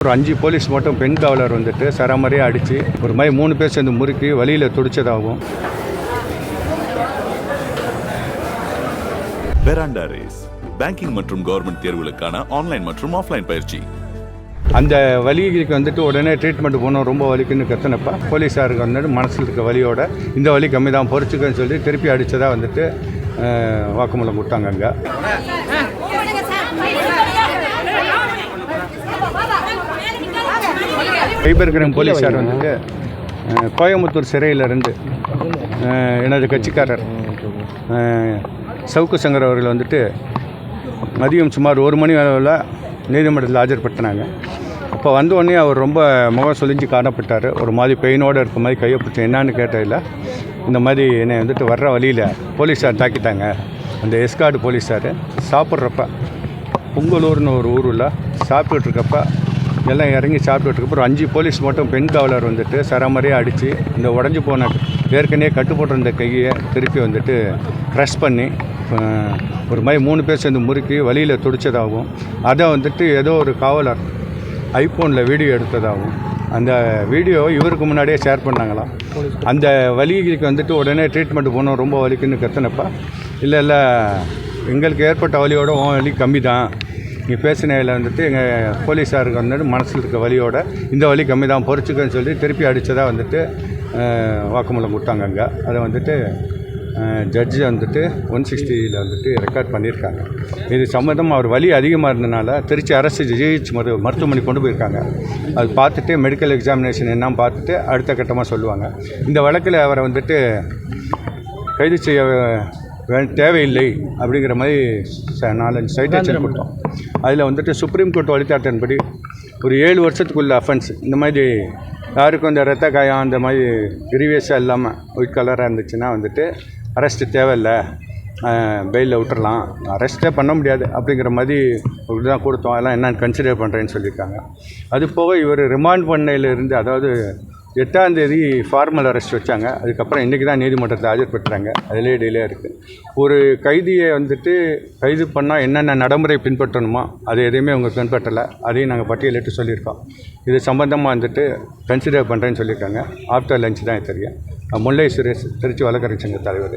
ஒரு அஞ்சு போலீஸ் மட்டும் பெண் காவலர் வந்துட்டு சராமரியாக அடித்து ஒரு மாதிரி மூணு பேர் சேர்ந்து முறுக்கி வழியில் துடிச்சதாகும் பெராண்டா ரேஸ் பேங்கிங் மற்றும் கவர்மெண்ட் தேர்வுகளுக்கான ஆன்லைன் மற்றும் ஆஃப்லைன் பயிற்சி அந்த வலிக்கு வந்துட்டு உடனே ட்ரீட்மெண்ட் போகணும் ரொம்ப வலிக்குன்னு கத்துனப்ப போலீஸாருக்கு வந்துட்டு மனசில் இருக்க வலியோட இந்த வலி கம்மி தான் பொறிச்சுக்கன்னு சொல்லி திருப்பி அடித்ததாக வந்துட்டு வாக்குமூலம் கொடுத்தாங்க அங்கே சைபர் கிரைம் போலீஸார் வந்துட்டு கோயம்புத்தூர் சிறையிலிருந்து எனது கட்சிக்காரர் சவுக்கு சங்கர் அவர்கள் வந்துட்டு மதியம் சுமார் ஒரு மணி அளவில் நீதிமன்றத்தில் ஆஜர்படுத்தினாங்க. அப்போ வந்த உடனே அவர் ரொம்ப முகம் சொலிஞ்சு காணப்பட்டார். ஒரு மாதிரி பெயினோடு இருக்க மாதிரி கையை பிடிச்சி என்னான்னு கேட்டதில்ல. இந்த மாதிரி என்னை வந்துட்டு வர்ற வழியில் போலீஸார் தாக்கிட்டாங்க. அந்த எஸ்கார்டு போலீஸார். சாப்பிட்றப்ப பொங்கலூர்னு ஒரு ஊரில் சாப்பிட்டுட்ருக்கப்ப எல்லாம் இறங்கி சாப்பிட்டுட்ருக்கப்ப அஞ்சு போலீஸ் மட்டும் பெண் காவலர் வந்துட்டு சராமரியாக அடித்து இந்த உடஞ்சி போன ஏற்கனவே கட்டு போட்டிருந்த கையை திருப்பி வந்துட்டு க்ரஷ் பண்ணி ஒரு மாதிரி மூணு பேர் சேர்ந்து முறுக்கி வழியில் துடிச்சதாகவும் அதை வந்துட்டு ஏதோ ஒரு காவலர் ஐஃபோனில் வீடியோ எடுத்ததாகவும் அந்த வீடியோ இவருக்கு முன்னாடியே ஷேர் பண்ணாங்களாம் அந்த வலிக்கு வந்துட்டு உடனே ட்ரீட்மெண்ட் போனோம் ரொம்ப வலிக்குன்னு கற்றுனப்ப இல்லை இல்லை எங்களுக்கு ஏற்பட்ட வலியோட உன் வலி கம்மி தான் நீ பேசினதில் வந்துட்டு எங்கள் போலீஸாருக்கு வந்துட்டு மனசில் இருக்க வலியோட இந்த வலி கம்மி தான் பொறிச்சுக்கன்னு சொல்லி திருப்பி அடித்ததாக வந்துட்டு வாக்குமூலம் கொடுத்தாங்க அங்கே. அதை வந்துட்டு ஜட்ஜி வந்துட்டு ஒன் சிக்ஸ்டியில் வந்துட்டு ரெக்கார்ட் பண்ணியிருக்காங்க. இது சம்மந்தமாக அவர் வலி அதிகமாக இருந்தனால திருச்சி அரசு ஜிஹெச் மரு மருத்துவமனை கொண்டு போயிருக்காங்க. அது பார்த்துட்டு மெடிக்கல் எக்ஸாமினேஷன் என்ன பார்த்துட்டு அடுத்த கட்டமாக சொல்லுவாங்க. இந்த வழக்கில் அவரை வந்துட்டு கைது செய்ய வே- தேவையில்லை அப்படிங்கிற மாதிரி ச- நாலஞ்சு சைட்டேஷன் கொடுத்தோம். அதில் வந்துட்டு சுப்ரீம் கோர்ட் வழிகாட்டின்படி ஒரு ஏழு வருஷத்துக்குள்ள அஃபென்ஸ் இந்த மாதிரி யாருக்கும் இந்த ரத்த காயம் அந்த மாதிரி கிரீவியஸாக இல்லாமல் ஒயிட் கலராக இருந்துச்சுன்னா வந்துட்டு அரெஸ்ட்டு தேவையில்லை. பெயிலில் விட்டுறலாம். அரெஸ்ட்டே பண்ண முடியாது. அப்படிங்கிற மாதிரி இப்படி தான் கொடுத்தோம். அதெல்லாம் என்னென்னு கன்சிடர் பண்ணுறேன்னு சொல்லியிருக்காங்க. அது போக இவர் ரிமாண்ட் பண்ணையிலிருந்து அதாவது எட்டாம் தேதி ஃபார்மல் அரெஸ்ட் வச்சாங்க அதுக்கப்புறம் இன்றைக்கி தான் நீதிமன்றத்தில் ஆஜர்படுத்துகிறாங்க அதிலே டிலே இருக்குது ஒரு கைதியை வந்துட்டு கைது பண்ணால் என்னென்ன நடைமுறை பின்பற்றணுமோ அது எதையுமே அவங்க பின்பற்றலை அதையும் நாங்கள் பட்டியலிட்டு சொல்லியிருக்கோம் இது சம்பந்தமாக வந்துட்டு கன்சிடர் பண்ணுறேன்னு சொல்லியிருக்காங்க ஆஃப்டர் லஞ்ச் தான் இது தெரியும் முல்லை சுரேஷ் திருச்சி வழக்கறிஞர் சங்க தலைவர்